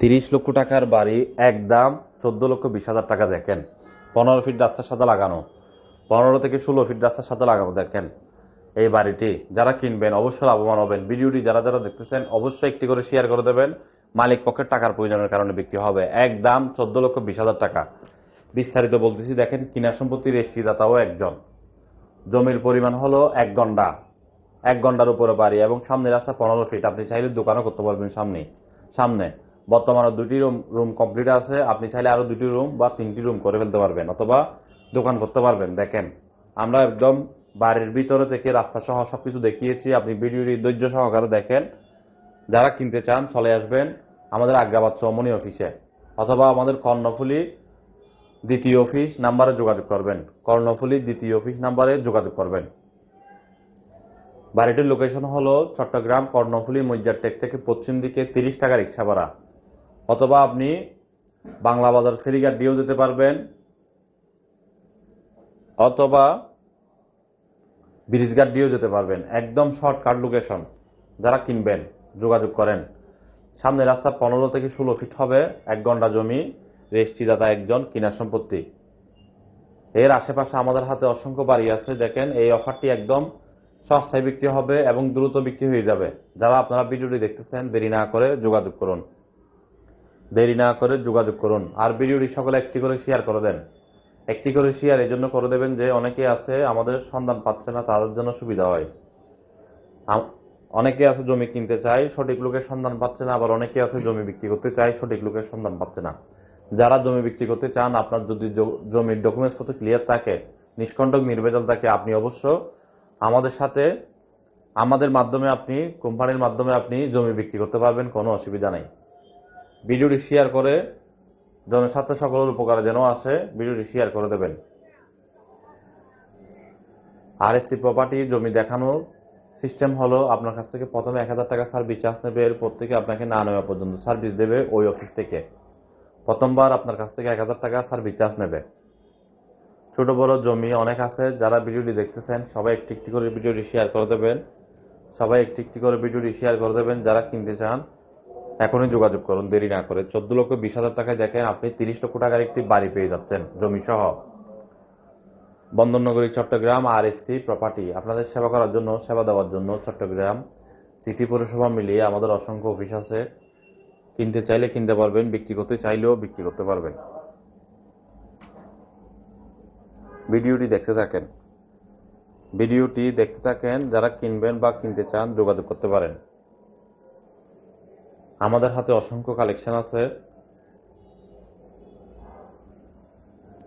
তিরিশ লক্ষ টাকার বাড়ি একদম চোদ্দ লক্ষ বিশ হাজার টাকা দেখেন। পনেরো ফিট রাস্তার সাথে লাগানো। পনেরো থেকে ষোলো ফিট রাস্তার সাথে লাগানো দেখেন। এই বাড়িটি যারা কিনবেন অবশ্যই লাভবান হবেন। ভিডিওটি যারা যারা দেখতেছেন, অবশ্যই একটি করে শেয়ার করে দেবেন। মালিক পক্ষের টাকার প্রয়োজনের কারণে বিক্রি হবে। একদম চোদ্দ লক্ষ বিশ হাজার টাকা। বিস্তারিত বলতেছি, দেখেন কিনা সম্পত্তির রেজিস্ট্রিদাতাও একজন। জমির পরিমাণ হলো এক ঘণ্টা এক ঘণ্টার উপরে বাড়ি এবং সামনে রাস্তা পনেরো ফিট আপনি চাইলে দোকানও করতে পারবেন সামনে। সামনে। বর্তমানে দুটি রুম রুম কমপ্লিট আছে। আপনি চাইলে আরও দুটি রুম বা তিনটি রুম করে ফেলতে পারবেন অথবা দোকান করতে পারবেন। দেখেন, আমরা একদম বাড়ির ভিতরে থেকে রাস্তা সহ সবকিছু দেখিয়েছি। আপনি ভিডিওটি ধৈর্য সহকারে দেখেন। যারা কিনতে চান, চলে আসবেন আমাদের আগ্রাবাদ চৌমনি অফিসে অথবা আমাদের কর্ণফুলি দ্বিতীয় অফিস নাম্বারে যোগাযোগ করবেন। কর্ণফুলি দ্বিতীয় অফিস নাম্বারে যোগাযোগ করবেন। বাড়িটির লোকেশন হলো চট্টগ্রাম কর্ণফুলি মজ্জারটেক থেকে পশ্চিম দিকে তিরিশ টাকা রিক্সা ভাড়া। অথবা আপনি বাংলা বাজার ফেরিঘাট দিয়েও যেতে পারবেন, অথবা ব্রিজঘাট দিয়েও যেতে পারবেন। একদম শর্টকাট লোকেশন, যারা কিনবেন, যোগাযোগ করেন। সামনে রাস্তা পনেরো থেকে ষোলো ফিট হবে, এক ঘণ্টা জমি, রেজিস্ট্রিদাতা একজন কিনা সম্পত্তি। এর আশেপাশে আমাদের হাতে অসংখ্য বাড়ি আছে, দেখেন, এই অফারটি একদম সস্তায় বিক্রি হবে এবং দ্রুত বিক্রি হয়ে যাবে। যারা আপনারা ভিডিওটি দেখতেছেন, দেরি না করে যোগাযোগ করুন। দেরি না করে যোগাযোগ করুন। আর ভিডিওটি সকলে একটি করে শেয়ার করে দেন। একটি করে শেয়ার এই জন্য করে দেবেন যে, অনেকে আছে আমাদের সন্ধান পাচ্ছে না, তাদের জন্য সুবিধা হয়। অনেকে আছে জমি কিনতে চায়, সঠিক লোকের সন্ধান পাচ্ছে না, আবার অনেকে আছে জমি বিক্রি করতে চায়, সঠিক লোকের সন্ধান পাচ্ছে না। যারা জমি বিক্রি করতে চান, আপনার যদি জমির ডকুমেন্টস পত্র ক্লিয়ার থাকে, নিষ্কণ্টক নির্ভেজাল থাকে, আপনি অবশ্য আমাদের সাথে, আমাদের মাধ্যমে আপনি কোম্পানির মাধ্যমে আপনি জমি বিক্রি করতে পারবেন, কোনো অসুবিধা নেই। ভিডিওটি শেয়ার করে জনের সাথে সকলের উপকারে যেন আসে, ভিডিওটি শেয়ার করে দেবেন। আর এসসি প্রপার্টি জমি দেখানোর সিস্টেম হলো আপনার কাছ থেকে প্রথমে এক হাজার টাকা সার্ভিস চার্জ নেবে, এরপর থেকে আপনাকে না নেওয়া পর্যন্ত সার্ভিস দেবে ওই অফিস থেকে। প্রথমবার আপনার কাছ থেকে এক হাজার টাকা সার্ভিস চার্জ নেবে। ছোট বড় জমি অনেক আছে, যারা ভিডিওটি দেখতেছেন, সবাই একটি একটি করে ভিডিওটি শেয়ার করে দেবেন। সবাই একটি একটি করে ভিডিওটি শেয়ার করে দেবেন, যারা কিনতে চান। এখনই যোগাযোগ করুন, দেরি না করে। চোদ্দ লক্ষ বিশ হাজার টাকায় দেখেন আপনি তিরিশ লক্ষ টাকার একটি বাড়ি পেয়ে যাচ্ছেন জমি সহ বন্দরনগরী, চট্টগ্রাম আর এসসি প্রপার্টি আপনাদের সেবা করার জন্য, সেবা দেওয়ার জন্য চট্টগ্রাম সিটি পৌরসভা মিলিয়ে আমাদের অসংখ্য অফিস আছে। কিনতে চাইলে কিনতে পারবেন, বিক্রি করতে চাইলেও বিক্রি করতে পারবেন। ভিডিওটি দেখতে থাকেন। ভিডিওটি দেখতে থাকেন, যারা কিনবেন বা কিনতে চান যোগাযোগ করতে পারেন। আমাদের হাতে অসংখ্য কালেকশন আছে।